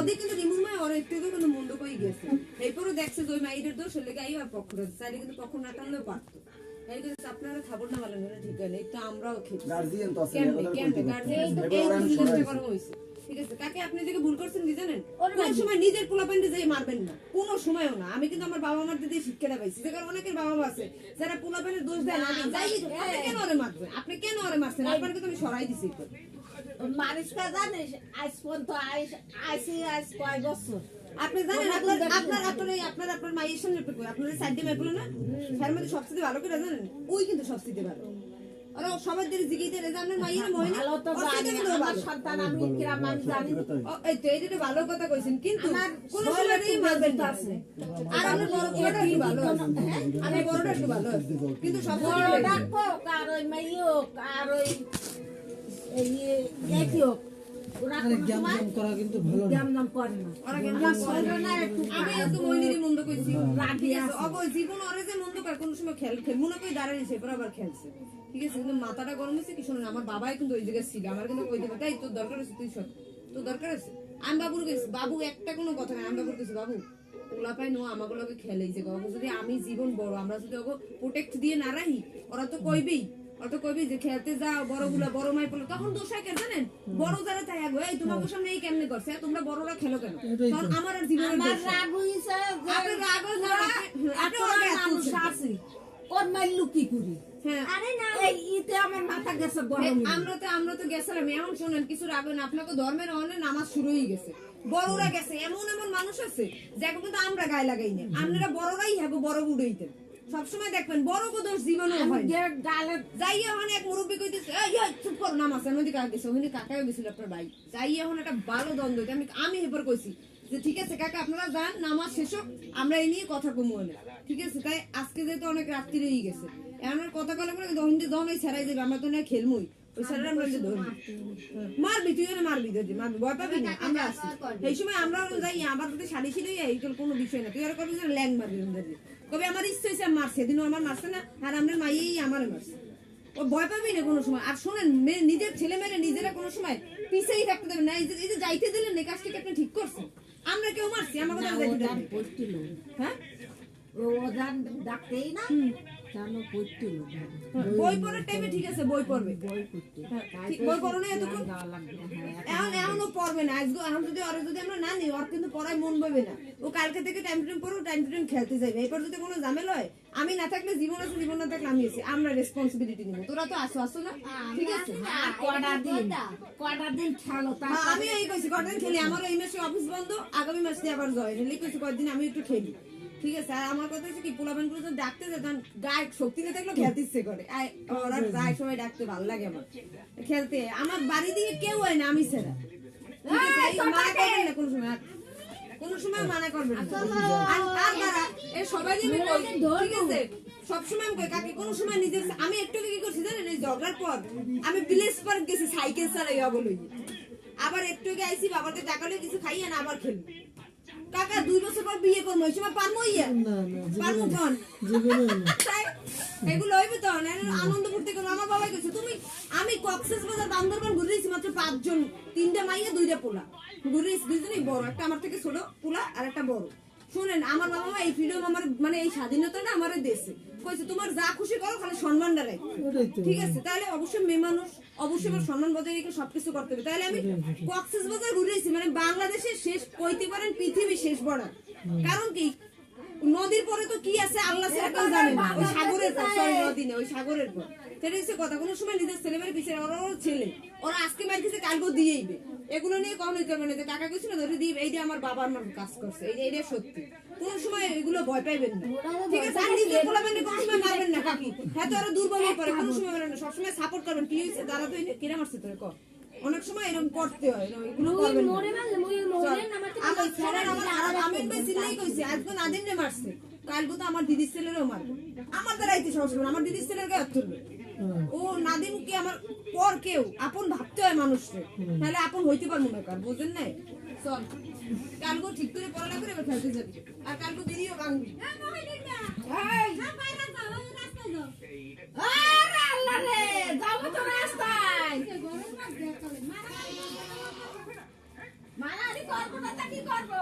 ওদের কিন্তু রিমুভ মাই ওর একটু তো কিন্তু মুন্ড কই গেছে। এরপরও দেখছে যে ওই মাইরের দোষ হলে গাই আর পক্ষ চাইলে কিন্তু পক্ষ না টানলেও পারতো। আপনারা খাবার না ভালো না ঠিক আছে একটু আমরাও খেতে গার্জিয়ান তো আছে কেমনে এগুলো কেমনে করতে গার্জিয়ান পারবে। এই এগুলো আমি জিনিসটা সরাই করা হয়েছে? ঠিক আছে কাকে আপনি ভুল করছেন কি জানেন? কোন সময় নিজের পোলাপান্ডে যাই মারবেন না। কোনো সময়ও না। আমি কিন্তু আমার বাবা মার দিদি শিক্ষা পাইছি। যে কারণে অনেকের বাবা মা আছে যারা পোলাপানের দোষ যাই আপনি কেন ওরে মারবেন আপনি কেন ওরে মারছেন? আপনাকে তো আমি সরাই দিছি মারিসটা জানিস আজ পর্যন্ত আইস আইসি আজ কয় বছর? আপনি জানেন আপনার আপনার আপনার আপনার আপনার মায়ের সামনে পেকো আপনার সাইড দিয়ে মেপলো না? তার মধ্যে সবচেয়ে ভালো করে জানেন ওই কিন্তু সবচেয়ে ভালো। আর ও সবার জিগিতে রে জানেন মায়ের মহিলা। ভালো তো জানি আমার সন্তান আমি কিরাম আমি জানি। এই তো এইটা ভালো কথা কইছেন কিন্তু আমার কোন শরীরে মারবেন না। আছে। আর আমার বড় বড়টা একটু ভালো আছে আমি বড়টা একটু ভালো কিন্তু সব বড় ডাকো আর ওই মাইও আর ওই এই একই হোক যে খেল খেল মনে কিন্তু মাথাটা গরম হয়েছে কি শোনেন আমার বাবাই কিন্তু ওই জায়গায় ছিল আমার কিন্তু কই দেবে তাই তোর দরকার আছে তুই সব তোর দরকার আছে আমি বাবুর গেছি। বাবু একটা কোনো কথা নাই আমি বাবুর গেছি বাবু ওলা পাই নো আমাকে লগে খেলেইছে গো যদি আমি জীবন বড় আমরা যদি ওকে প্রোটেক্ট দিয়ে না রাখি ওরা তো কইবেই ওরা তো যে খেলতে যাও বড়গুলা বড় মাই পড়ল তখন দোষ হয় কেন জানেন? বড় যারা তাই আগে এই তোমাকে সামনে এই কেমনে করছে? তোমরা বড়রা খেলো কেন? কারণ আমার আর জীবনের আমার রাগ হইছে আপনি রাগ হইছে না, আপনি- আপনি এত ওকে এত মানুষ আছে। কোন মাইলু কি করি। হ্যাঁ। আরে না ইতে আমার মাথা গেছে গরম আমরা তো আমরা তো গেছিলাম এমন শোনেন কিছু রাখবেন আপনাকে ধর্মের অনেক নামাজ শুরু হয়ে গেছে। বড়রা গেছে এমন এমন মানুষ আছে যাকে কিন্তু আমরা গায়ে লাগাই না আপনারা বড়রাই হ্যাঁ বড় বুড়াইতেন সবসময় দেখবেন বড় কো দোষ জীবনে হয়। গালে যাই এখন এক মুরব্বী কইতেছে এই এই, চুপ কর নামাজ আমি নদী কাকা গেছে ওখানে কাকাও গেছিল আপনার ভাই। যাই এখন একটা ভালো দ্বন্দ্ব আমি আমি হেপার কইছি যে ঠিক আছে কাকা আপনারা যান নামাজ শেষ হোক আমরা এই নিয়ে কথা কমু না ঠিক আছে তাই আজকে যেহেতু অনেক রাত্রি হয়ে গেছে এখন কথা কলে করে যখন দন ওই ছেড়াই যাবে আমরা তো না খেলমুই। ওই ছেড়া আমরা যে মারবি তুই মারবি যদি মারবি ভয় পাবি না আমরা আসি। এই সময় আমরা যাই আমার যদি শাড়ি ছিল এই কোনো বিষয় না তুই আর করবি ল্যাং মারবি আমাদের কবে আমার ইচ্ছে হয়েছে মার সেদিনও আমার মারছে না আর আমরা মাইয়েই আমার মারছে। ও ভয় পাবি না কোনো সময়? আর শোনেন নিজের ছেলে মেয়েরা নিজেরা কোনো সময় পিছেই থাকতে দেবে না। এই যে যাইতে দিলেন এই কাজটা কি আপনি ঠিক করছেন? আমরা কেউ মারছি আমার কথা হ্যাঁ? ও ডাকতেই না। জানো হ্যাঁ, বই পড়ার টাইমে ঠিক আছে বই পড়বে। বই পড়তে। হ্যাঁ, বই পড়ো না এতক্ষণ যাওয়া লাগবে এখন এখনও পড়বে না। আজকে এখন যদি ওরা যদি আমরা না নিই ওর কিন্তু পড়ায় মন পাবে না। ও কালকে থেকে টাইম টু টাইম পড়ো টাইম টু টাইম খেলতে যাবে এরপর যদি কোনো ঝামেলা হয় আমি না থাকলে জীবন আছে জীবন না থাকলে আমি আছি আমরা রেসপন্সিবিলিটি নিব। তোরা তো আসো আসো না। ঠিক আছে? কটা দিন? কটা দিন খেলো? হ্যাঁ, আমি এই কইছি কদিন খেলি? আমার এই মাসে অফিস বন্ধ আগামী মাসে আবার জয়েন। কইছি কয়েকদিন আমি একটু খেলি। ঠিক আছে আর আমার কথা হচ্ছে কি গুলো ডাকতে যায় তখন গায়ে শক্তি না থাকলেও খেলতে ইচ্ছে করে। ওরা যায় সবাই ডাকতে ভালো লাগে আমার। খেলতে আমার বাড়ি দিকে কেউ হয় না আমি ছাড়া মানা করবেন না কোনো সময় কোনো সময় মানা করবেন। আর আর এ সবাই আমি ঠিক আছে? সবসময় আমি কাকে কোনো সময় নিজের আমি একটু কি করছি জানেন এই ঝগড়ার পর আমি ভিলেজ পার্ক গেছি সাইকেল চালাইয়া বলে। আবার একটু আইসি বাবাকে টাকা কিছু খাইয়া না আবার খেলি কাকা দুই বছর পর বিয়ে করব ওই সময় পারব ইয়া? পারব কন জীবনে না। তাই এগুলো হইবে তো আনন্দ করতে গেলে আমার বাবা গেছে তুমি আমি কক্সেস বাজার বান্দরবান ঘুরেছি মাত্র পাঁচজন তিনটা মাইয়া দুইটা পোলা। ঘুরেছি দুইজনই বড় একটা আমার থেকে ছোট পোলা আর একটা বড়। শুনেন আমার বাবা মা এই ফ্রিডম আমার মানে এই স্বাধীনতাটা আমার দেশে কইছে তোমার যা খুশি করো খালি সম্মানটা রাখো ঠিক আছে তাহলে অবশ্যই মেয়ে মানুষ অবশ্যই আমার সম্মান বজায় রেখে সবকিছু করতে হবে। তাহলে আমি কক্সেস বাজার ঘুরেছি মানে বাংলাদেশের শেষ কইতে পারেন পৃথিবীর শেষ বড় কারণ কি? নদীর পরে তো কি আছে আল্লাহ কেউ জানে না। সরি নদী না ওই সাগরের পর সেটা হচ্ছে কথা কোনো সময় নিজের ছেলে পিছিয়ে ওরা ওর ছেলে ওরা আজকে মার কিছু কালকেও দিয়েইবে এগুলো নিয়ে কম হইতে হবে না। যে কাকা কিছু না ধরে দিবে এইটা আমার বাবা আমার কাজ করছে এই এইটা সত্যি। কোন সময় এগুলো ভয় পাইবেন না। ঠিক আছে আর নিজে পোলাবেন না কোনো সময় মারবেন না কাকি। হ্যাঁ তো ওরা দুর্বল হয়ে পড়ে কোনো সময় মারবেন না। সবসময় সাপোর্ট করবেন। কি হয়েছে? দাদা তো এই মারছে তোরে কর অনেক সময় এরকম করতে হয় এগুলো করবেন ছেলের আমার ভাই কইছি আজকে রে মারছে। কালকে তো আমার দিদির ছেলেরও মারবে। আমার দ্বারা আইতে করবে না, আমার দিদির ছেলের গায়ে হাত তুলবে ও নাদিম কি আমার পর কেউ আপন ভাবতে হয় মানুষকে। তাহলে আপন হইতে পারব না কার বুঝেন নাই? চল। কালকে ঠিক করে পড়ালেখা করে এবার খেলতে যাবি। আর কালকে দিদিও ভাঙবি। আরে আল্লাহ যাব তো রাস্তায়। মারামারি করব না তা কি করব?